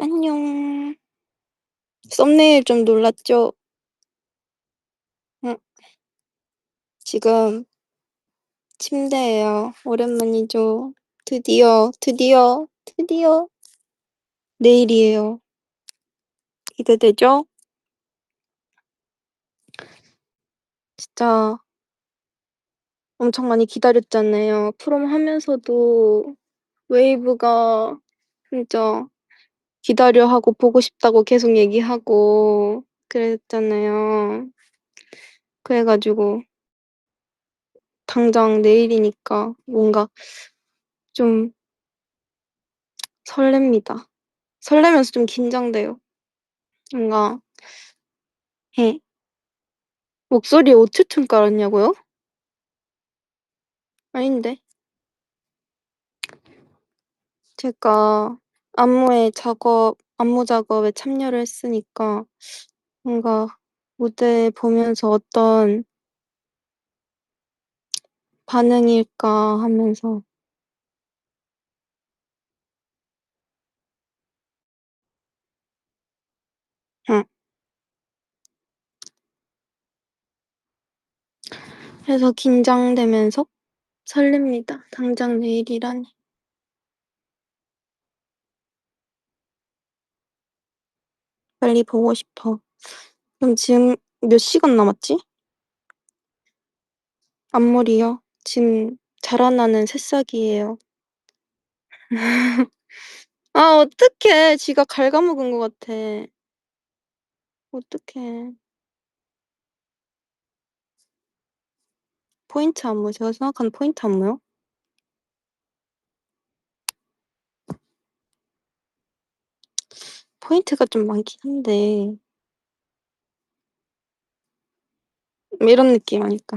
안녕. 썸네일 좀 놀랐죠? 응. 지금 침대예요. 오랜만이죠. 드디어, 드디어, 드디어 내일이에요. 기대되죠? 진짜 엄청 많이 기다렸잖아요. 프롬 하면서도 웨이브가 진짜 기다려 하고 보고 싶다고 계속 얘기하고 그랬잖아요. 그래가지고 당장 내일이니까 뭔가 좀 설렙니다. 설레면서 좀 긴장돼요. 뭔가 예. 목소리에 오토튠 깔았냐고요? 아닌데. 제가 안무에 작업 안무 작업에 참여를 했으니까 뭔가 무대 보면서 어떤 반응일까 하면서 응. 그래서 긴장되면서 설렙니다. 당장 내일이라니. 빨리 보고 싶어. 그럼 지금 몇 시간 남았지? 앞머리요? 지금 자라나는 새싹이에요. 아 어떡해. 지가 갉아먹은 것 같아. 어떡해. 포인트 안무 제가 생각하는 포인트 안무요? 포인트가 좀 많긴 한데 이런 느낌 아닐까.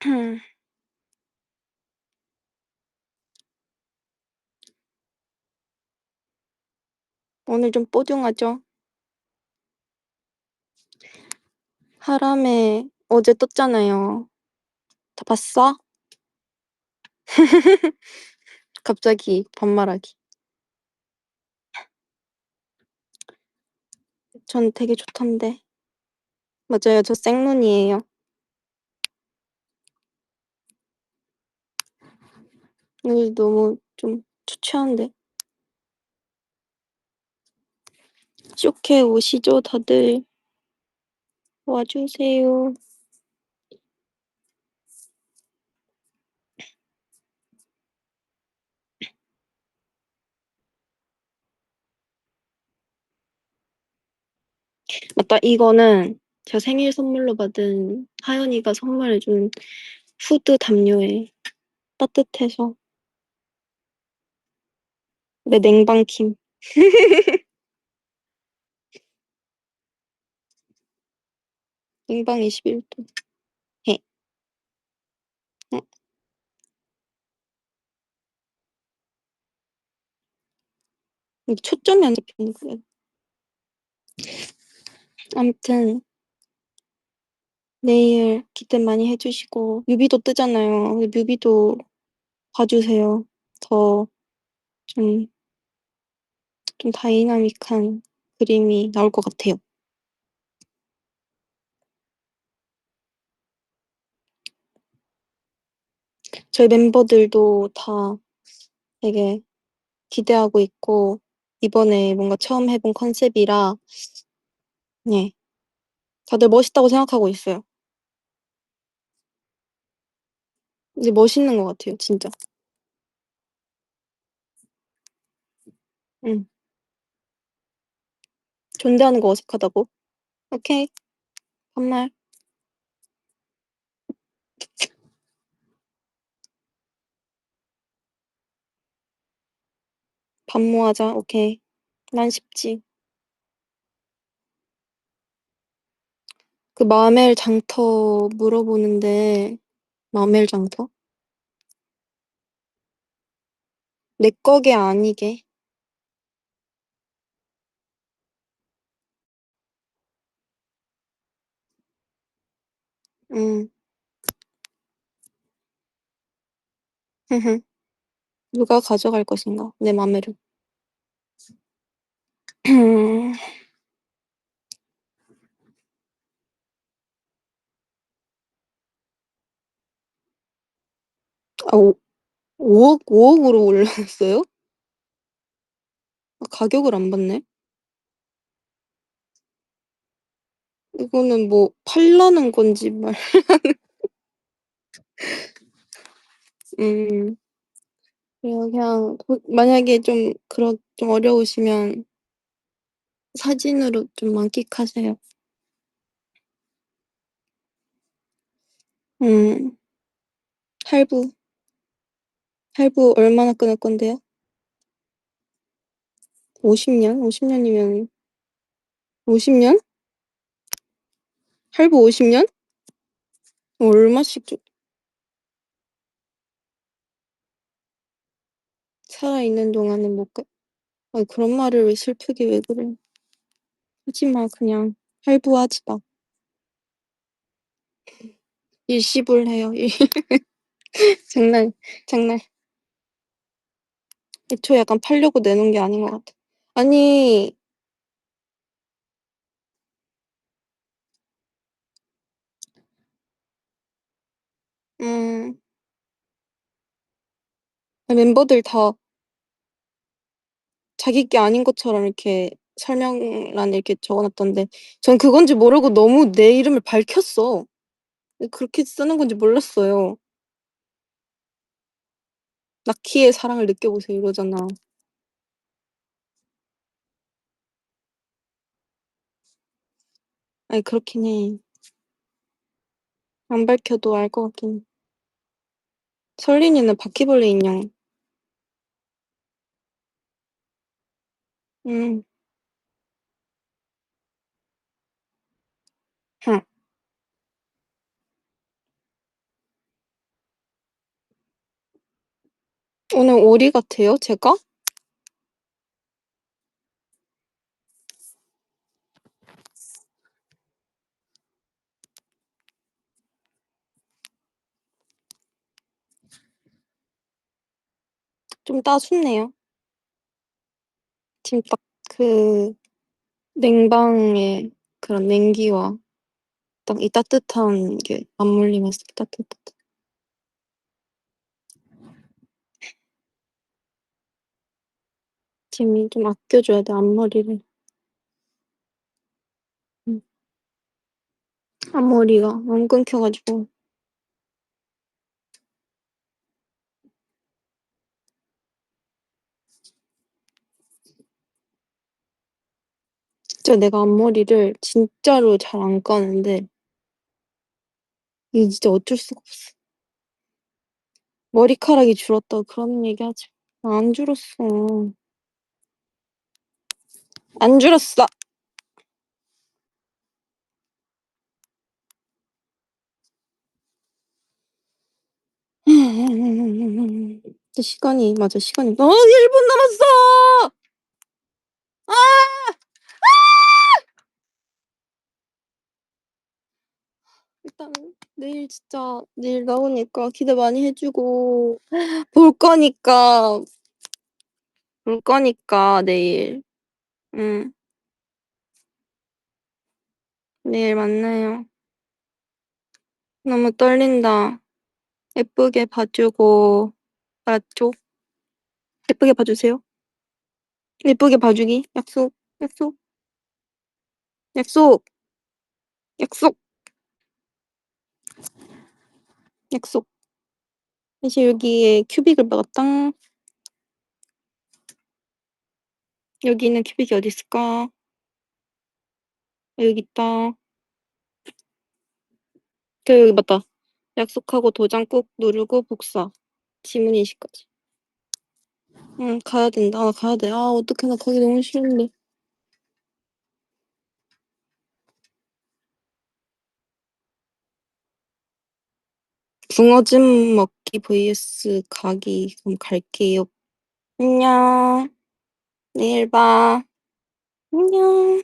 오늘 좀 뽀둥하죠? 하람에 어제 떴잖아요. 다 봤어? 갑자기 반말하기. 전 되게 좋던데. 맞아요. 저 생눈이에요. 오늘 너무 좀 초췌한데. 쇼케 오시죠 다들. 와주세요. 맞다. 이거는 제가 생일 선물로 받은 하연이가 선물해 준 후드 담요에 따뜻해서 내 냉방킴. 냉방 21도. 해. 응. 이게 초점이 안 잡히는 거야. 아무튼 내일 기대 많이 해주시고 뮤비도 뜨잖아요. 뮤비도 봐주세요. 더 좀, 좀 다이나믹한 그림이 나올 것 같아요. 저희 멤버들도 다 되게 기대하고 있고 이번에 뭔가 처음 해본 컨셉이라 네. 다들 멋있다고 생각하고 있어요. 근데 멋있는 것 같아요, 진짜. 응. 존대하는 거 어색하다고? 오케이. 반말. 반모하자. 오케이. 난 쉽지. 그 마멜 장터 물어보는데 마멜 장터? 내 거게 아니게. 응. 누가 가져갈 것인가 내 맘에를. 아 오 5억 5억 으로 올랐어요? 아 가격을 안 봤네. 이거는 뭐 팔라는 건지 말라는 음. 그냥 도 만약에 좀 그렇 좀 어려우시면 사진으로 좀 만끽하세요. 음. 할부. 할부 얼마나 끊을 건데요? 50 년? 50 년이면 50 년? 할부 50 년? 얼마씩 줘 살아있는 동안은 못갚아 그런 말을 왜 슬프게 왜 그래. 하지 마 그냥. 할부하지 마. 일시불 해요. 일 장난 장난. 애초에 약간 팔려고 내놓은 게 아닌 것 같아. 아니 음. 아 멤버들 다 자기 게 아닌 것처럼 이렇게 설명란에 이렇게 적어 놨던데 전 그건지 모르고 너무 내 이름을 밝혔어. 예 그렇게 쓰는 건지 몰랐어요. " 나키의 사랑을 느껴보세요." 이러잖아. 아이 그렇긴 해. 안 밝혀도 알 것 같긴 해. 설린이는 바퀴벌레 인형 음. 오늘 오리 같아요 제가? 좀 따숩네요. 딱그 냉방의 그런 냉기와 딱 이 따뜻한 게 맞물리면서 따뜻따뜻. 지금 좀 아껴 줘야 돼 앞머리를. 음. 앞머리가 너무 끊겨 가지고. 진짜 내가 앞머리를 진짜로 잘 안 까는데 이게 진짜 어쩔 수가 없어. 머리카락이 줄었다고 그런 얘기 하지 마. 안 줄었어. 안 줄었어. 이제 시간이 맞아 시간이 어 1분 남았어! 아! 아! 일단 내일 진짜 내일 나오니까 기대 많이 해 주고 볼 거니까 볼 거니까 내일. 응. 내일 만나요. 너무 떨린다. 예쁘게 봐 주고 알았죠? 예쁘게 봐 주세요. 예쁘게 봐 주기. 약속, 약속. 약속. 약속. 약속. 이제 여기에 큐빅을 박았당. 여기 있는 큐빅이 어디 있을까? 여기 있다. 그 여기 맞다. 약속하고 도장 꾹 누르고 복사. 지문 인식까지. 응 가야 된다. 아 가야 돼. 아 어떡해 나 가기 너무 싫은데. 붕어즙 먹기 vs 가기. 그럼 갈게요. 안녕. 내일 봐. 안녕.